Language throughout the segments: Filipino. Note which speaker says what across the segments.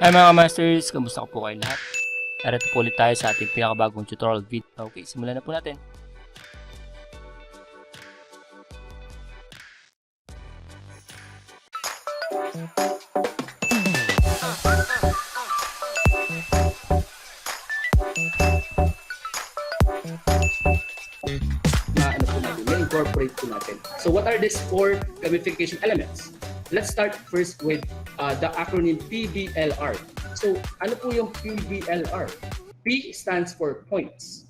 Speaker 1: Hi mga masters, kamusta po kayo lahat? Narito po ulit tayo sa ating pinakabagong tutorial video. Okay, simulan na po natin.
Speaker 2: na ano po natin, na-incorporate po natin. So what are these four gamification elements? Let's start first with uh, the acronym PBLR. So ano po yung PBLR? P stands for points.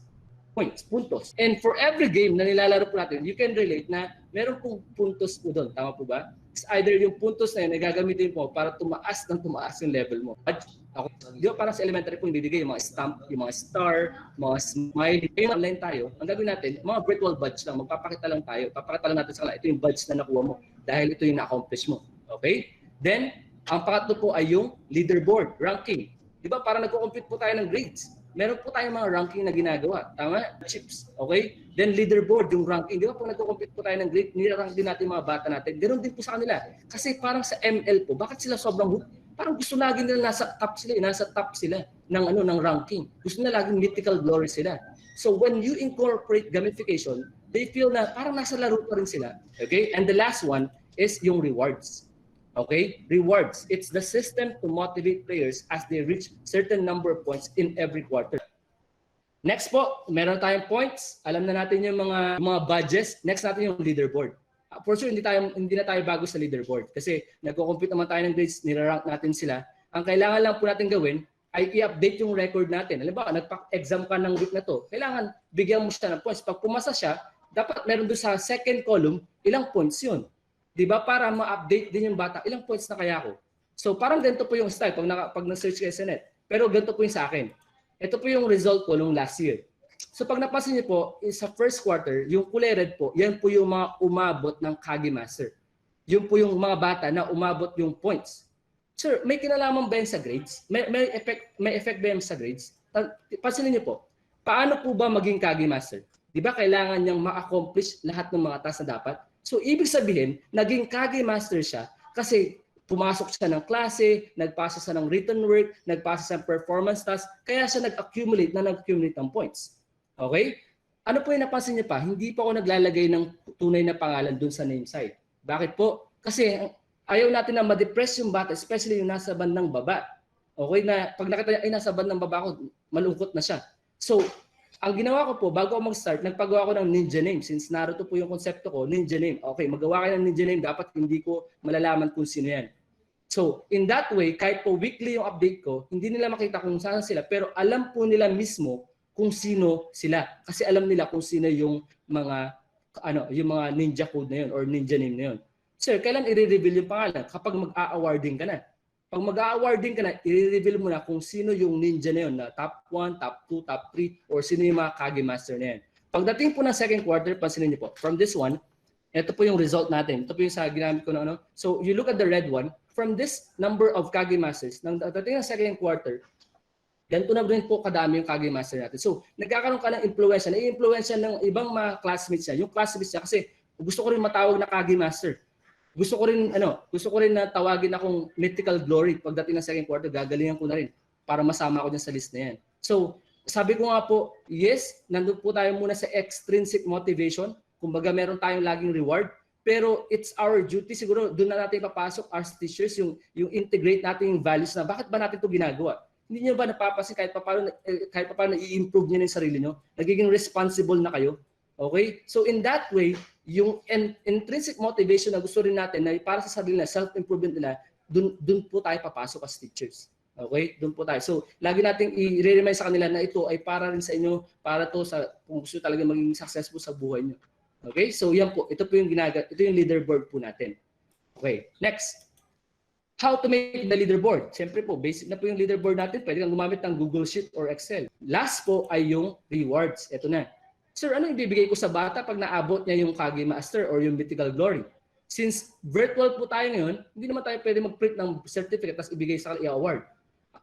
Speaker 2: Points, puntos. And for every game na nilalaro po natin, you can relate na meron pong puntos po doon. Tama po ba? It's either yung puntos na yun ay gagamitin mo para tumaas ng tumaas yung level mo. At ako, di ba parang sa elementary po ibibigay yung mga stamp, yung mga star, mga smiley. Ngayon online tayo, ang gagawin natin, mga virtual badge lang, magpapakita lang tayo. Papakita lang natin sa kanila, ito yung badge na nakuha mo dahil ito yung na-accomplish mo. Okay? Then, ang pangatlo po ay yung leaderboard, ranking. Di ba parang nagko-compute po tayo ng grades. Meron po tayong mga ranking na ginagawa. Tama? Chips. Okay? Then leaderboard, yung ranking. Di ba pag nagko-compute po tayo ng grade, nilarank din natin mga bata natin. Ganon din po sa kanila. Kasi parang sa ML po, bakit sila sobrang parang gusto lagi nila nasa top sila, eh, nasa top sila ng ano ng ranking. Gusto nila laging mythical glory sila. So when you incorporate gamification, they feel na parang nasa laro pa rin sila. Okay? And the last one is yung rewards. Okay? Rewards. It's the system to motivate players as they reach certain number of points in every quarter. Next po, meron tayong points. Alam na natin yung mga mga badges. Next natin yung leaderboard. Uh, For sure, hindi, tayo, hindi na tayo bago sa leaderboard kasi nagko-compute naman tayo ng grades, nilarank natin sila. Ang kailangan lang po natin gawin ay i-update yung record natin. Alam ba, nagpa-exam ka ng week na to, kailangan bigyan mo siya ng points. Pag pumasa siya, dapat meron doon sa second column, ilang points yun. Di ba? Para ma-update din yung bata, ilang points na kaya ako. So parang ganito po yung style pag, naka, pag na-search kayo sa. Pero ganito po yung sa akin. Ito po yung result ko nung last year. So pag napansin niyo po, sa first quarter, yung kulay red po, yan po yung mga umabot ng Kage Master. Yun po yung mga bata na umabot yung points. Sir, may kinalaman ba yan sa grades? May, may, effect, may effect ba yan sa grades? Pansinin niyo po, paano po ba maging Kage Master? Di ba kailangan niyang ma-accomplish lahat ng mga task na dapat? So ibig sabihin, naging Kage Master siya kasi pumasok siya ng klase, nagpasa siya ng written work, nagpasa siya ng performance task, kaya siya nag-accumulate na nag-accumulate ng points. Okay? Ano po yung napansin niyo pa? Hindi po ako naglalagay ng tunay na pangalan dun sa name site. Bakit po? Kasi ayaw natin na ma-depress yung bata, especially yung nasa bandang baba. Okay na, pag nakita niya, ay nasa bandang baba ako, malungkot na siya. So, ang ginawa ko po, bago ako mag-start, nagpagawa ko ng ninja name. Since Naruto po yung konsepto ko, ninja name. Okay, magawa kayo ng ninja name, dapat hindi ko malalaman kung sino yan. So, in that way, kahit po weekly yung update ko, hindi nila makita kung saan sila, pero alam po nila mismo kung sino sila. Kasi alam nila kung sino yung mga ano, yung mga ninja code na yun or ninja name na yun. Sir, kailan i-reveal yung pangalan? Kapag mag-a-awarding ka na. Pag mag-a-awarding ka na, i-reveal mo na kung sino yung ninja na yun na top 1, top 2, top 3, or sino yung mga Kage Master na yan. Pagdating po ng second quarter, pansinin niyo po, from this one, ito po yung result natin. Ito po yung sa ginamit ko na ano. So, you look at the red one, from this number of Kage Masters, nang dating ng second quarter, ganito na rin po kadami yung Kage Master natin. So, nagkakaroon ka ng influence, na-influence ng ibang mga classmates niya. Yung classmates niya, kasi gusto ko rin matawag na Kage Master. Gusto ko rin, ano, gusto ko rin na tawagin akong mythical glory. Pagdating ng second quarter, gagalingan ko na rin para masama ako dyan sa list na yan. So, sabi ko nga po, yes, nandun po tayo muna sa extrinsic motivation. Kumbaga, meron tayong laging reward. Pero it's our duty, siguro doon na natin papasok as teachers, yung, yung integrate natin yung values na bakit ba natin ito ginagawa? Hindi niyo ba napapansin kahit pa paano, eh, kahit pa paano i-improve niyo yung sarili niyo? Nagiging responsible na kayo? Okay? So in that way, yung in- intrinsic motivation na gusto rin natin na para sa sarili na self-improvement nila, dun, dun po tayo papasok as teachers. Okay? Doon po tayo. So, lagi nating i-remind sa kanila na ito ay para rin sa inyo, para to sa kung gusto talaga maging successful sa buhay niyo. Okay? So, yan po. Ito po yung ginaga, ito yung leaderboard po natin. Okay. Next. How to make the leaderboard? Siyempre po, basic na po yung leaderboard natin. Pwede kang gumamit ng Google Sheet or Excel. Last po ay yung rewards. Ito na. Sir, ano ibibigay ko sa bata pag naabot niya yung Kage Master or yung Mythical Glory? Since virtual po tayo ngayon, hindi naman tayo pwede mag-print ng certificate tapos ibigay sa kanila i-award.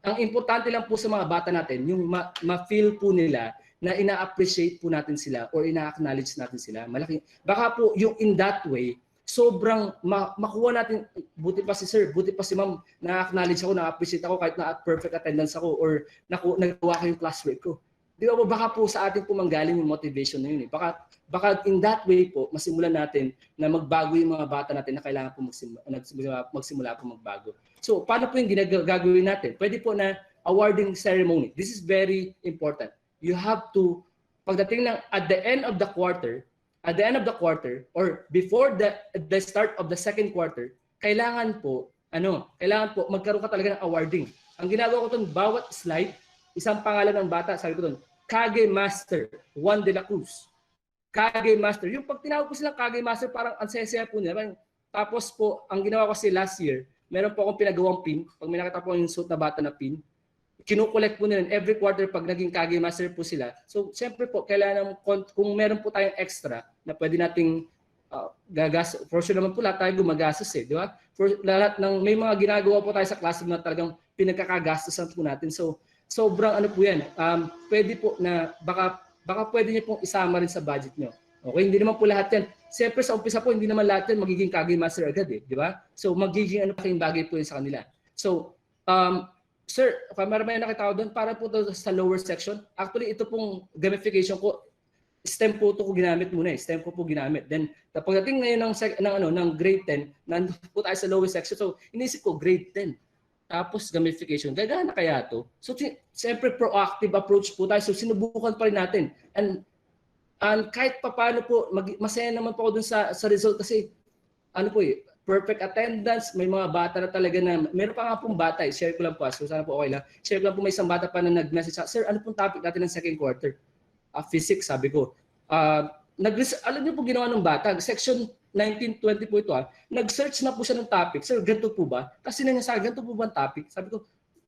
Speaker 2: Ang importante lang po sa mga bata natin, yung ma- ma-feel po nila na ina-appreciate po natin sila or ina-acknowledge natin sila. Malaki. Baka po yung in that way, sobrang ma- makuha natin, buti pa si sir, buti pa si ma'am, na-acknowledge ako, na-appreciate ako kahit na perfect attendance ako or naku, nagawa ko yung classwork ko. Di ba baka po sa atin po manggaling yung motivation na yun eh. Baka, baka in that way po, masimulan natin na magbago yung mga bata natin na kailangan po magsimula, magsimula, magsimula po magbago. So, paano po yung ginagawin natin? Pwede po na awarding ceremony. This is very important. You have to, pagdating ng, at the end of the quarter, at the end of the quarter, or before the, the start of the second quarter, kailangan po, ano, kailangan po, magkaroon ka talaga ng awarding. Ang ginagawa ko doon, bawat slide, isang pangalan ng bata, sabi ko doon, Kage Master, Juan de la Cruz. Kage Master. Yung pag tinawag ko silang Kage Master, parang ang saya-saya po nila. Tapos po, ang ginawa ko kasi last year, meron po akong pinagawang pin. Pag may nakita po yung suit na bata na pin, kinukolekt po nila every quarter pag naging Kage Master po sila. So, siyempre po, kailangan kung meron po tayong extra na pwede nating uh, gagas, for sure naman po lahat tayo gumagastos eh, di ba? For lahat ng, may mga ginagawa po tayo sa classroom na talagang pinagkakagastosan po natin. So, sobrang ano po yan. Um, pwede po na, baka, baka pwede niyo pong isama rin sa budget niyo. Okay, hindi naman po lahat yan. Siyempre sa umpisa po, hindi naman lahat yan magiging Kage Master agad eh, di ba? So, magiging ano pa bagay po yun sa kanila. So, um, Sir, kamera may nakita doon, para po to sa lower section. Actually, ito pong gamification ko, STEM po ito ko ginamit muna eh. STEM ko po ginamit. Then, pagdating ngayon ng, ng, ano, ng grade 10, nandun po tayo sa lower section. So, inisip ko, grade 10. Tapos gamification. Gagana kaya to? So, si- siyempre proactive approach po tayo. So, sinubukan pa rin natin. And, and kahit papano po, mag, masaya naman po ako dun sa, sa result kasi, ano po eh, perfect attendance, may mga bata na talaga na, meron pa nga pong bata, eh, share ko lang po, ah, so sana po okay lang. Share ko lang po may isang bata pa na nag-message sa, Sir, ano pong topic natin ng second quarter? Ah, physics, sabi ko. Ah, nag alam niyo po ginawa ng bata, section 1920 po ito ah, nag-search na po siya ng topic. Sir, ganito po ba? Kasi na niya sa ganito po ba ang topic? Sabi ko,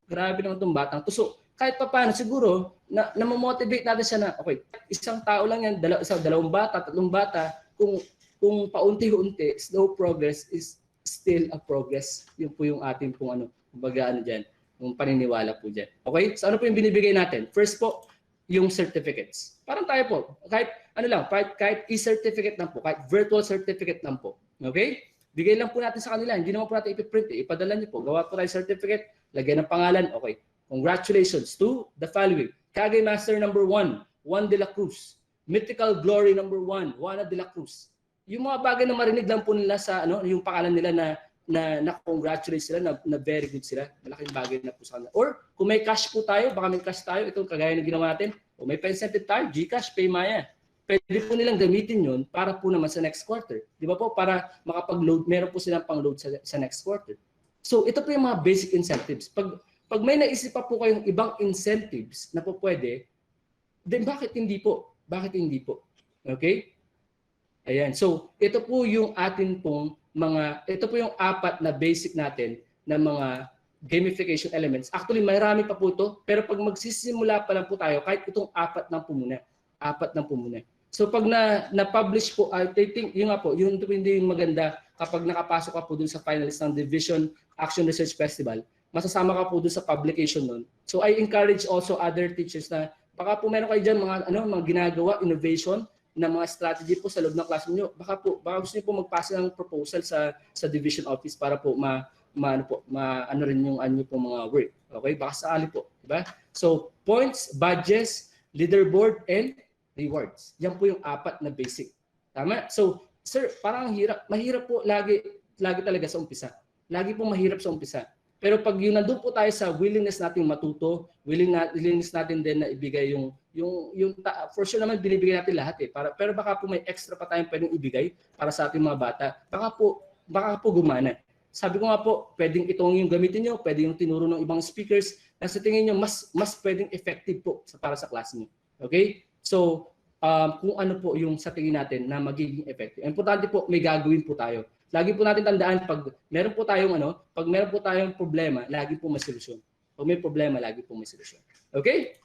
Speaker 2: grabe naman itong batang to. So, kahit pa paano, siguro, na, na motivate natin siya na, okay, isang tao lang yan, dalaw, isang, dalawang bata, tatlong bata, kung kung paunti-unti, slow progress is still a progress. Yun po yung ating pong ano, kumbaga ano dyan, yung paniniwala po dyan. Okay? So ano po yung binibigay natin? First po, yung certificates. Parang tayo po, kahit ano lang, kahit, kahit e-certificate lang po, kahit virtual certificate lang po. Okay? Bigay lang po natin sa kanila. Hindi naman po natin ipiprint. Eh. Ipadala niyo po. Gawa po tayo certificate, lagyan ng pangalan. Okay. Congratulations to the following. Kage Master number one, Juan de la Cruz. Mythical Glory number one, Juana de la Cruz yung mga bagay na marinig lang po nila sa ano, yung pangalan nila na na na-congratulate sila na, na very good sila. Malaking bagay na po sa kanila. Or kung may cash po tayo, baka may cash tayo, itong kagaya ng ginawa natin, o may incentive tayo, GCash, Paymaya. Pwede po nilang gamitin yun para po naman sa next quarter. Di ba po? Para makapag-load, meron po silang pang-load sa, sa next quarter. So ito po yung mga basic incentives. Pag, pag may naisip pa po kayong ibang incentives na po pwede, then bakit hindi po? Bakit hindi po? Okay? Ayan. So, ito po yung atin pong mga, ito po yung apat na basic natin na mga gamification elements. Actually, marami pa po ito, pero pag magsisimula pa lang po tayo, kahit itong apat lang po muna. Apat lang po muna. So, pag na, na-publish po, I think, yun nga po, yun hindi yung maganda kapag nakapasok ka po dun sa finalist ng Division Action Research Festival, masasama ka po dun sa publication nun. So, I encourage also other teachers na baka po meron kayo dyan mga, ano, mga ginagawa, innovation, na mga strategy po sa loob ng classroom nyo. Baka po, baka gusto niyo po magpasa ng proposal sa sa division office para po ma, ma ano po, ma ano rin yung ano po mga work. Okay? Baka sakali po, di ba? So, points, badges, leaderboard and rewards. Yan po yung apat na basic. Tama? So, sir, parang ang hirap, mahirap po lagi lagi talaga sa umpisa. Lagi po mahirap sa umpisa. Pero pag yun nandun po tayo sa willingness nating matuto, willing na, willingness natin din na ibigay yung yung yung for sure naman binibigay natin lahat eh. Para pero baka po may extra pa tayong pwedeng ibigay para sa ating mga bata. Baka po baka po gumana. Sabi ko nga po, pwedeng itong yung gamitin niyo, pwede yung tinuro ng ibang speakers na sa tingin niyo mas mas pwedeng effective po sa para sa klase niyo. Okay? So, um, kung ano po yung sa tingin natin na magiging effective. Importante po may gagawin po tayo. Lagi po natin tandaan pag meron po tayong ano, pag meron po tayong problema, lagi po may solusyon. Pag may problema, lagi po may solusyon. Okay?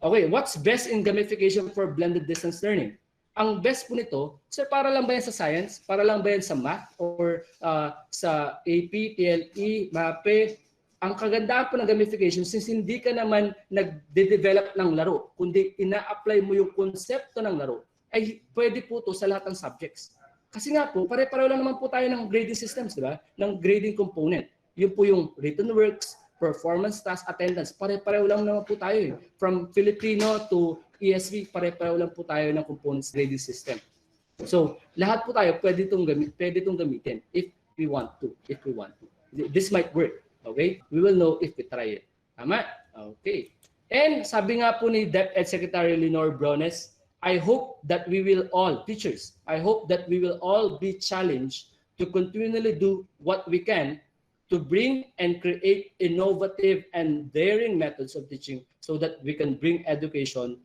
Speaker 2: Okay, what's best in gamification for blended distance learning? Ang best po nito, sir, para lang ba yan sa science? Para lang ba yan sa math? Or uh, sa AP, TLE, MAPE? Ang kagandahan po ng gamification, since hindi ka naman nagde-develop ng laro, kundi ina-apply mo yung konsepto ng laro, ay pwede po to sa lahat ng subjects Kasi nga po, pare-pareho lang naman po tayo ng grading systems, di ba? Ng grading component. Yun po yung written works, performance task, attendance. Pare-pareho lang naman po tayo eh. From Filipino to ESV, pare-pareho lang po tayo ng components grading system. So, lahat po tayo pwede itong gamit, pwede itong gamitin if we want to, if we want to. This might work, okay? We will know if we try it. Tama? Okay. And sabi nga po ni DepEd Secretary Lenore Brones, I hope that we will all, teachers, I hope that we will all be challenged to continually do what we can to bring and create innovative and daring methods of teaching so that we can bring education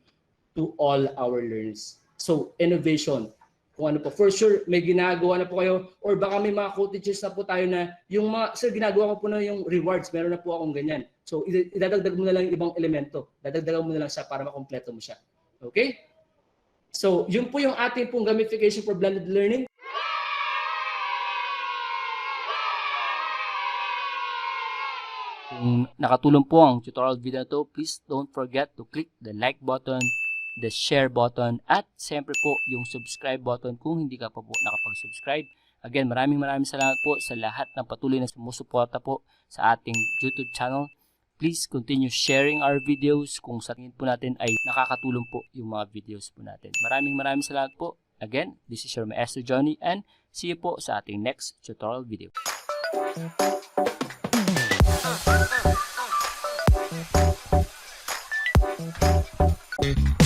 Speaker 2: to all our learners. So, innovation. Kung ano po, for sure, may ginagawa na po kayo or baka may mga co-teachers na po tayo na yung mga, sir, ginagawa ko po na yung rewards, meron na po akong ganyan. So, id- idadagdag mo na lang yung ibang elemento. Dadagdagan mo na lang siya para makompleto mo siya. Okay? So, yun po yung ating pong gamification for blended learning.
Speaker 1: Kung nakatulong po ang tutorial video na to, please don't forget to click the like button, the share button, at siyempre po yung subscribe button kung hindi ka pa po nakapag-subscribe. Again, maraming maraming salamat po sa lahat ng patuloy na sumusuporta po sa ating YouTube channel please continue sharing our videos kung sa tingin po natin ay nakakatulong po yung mga videos po natin. Maraming maraming salamat po. Again, this is your Maestro Johnny and see you po sa ating next tutorial video. Thank you.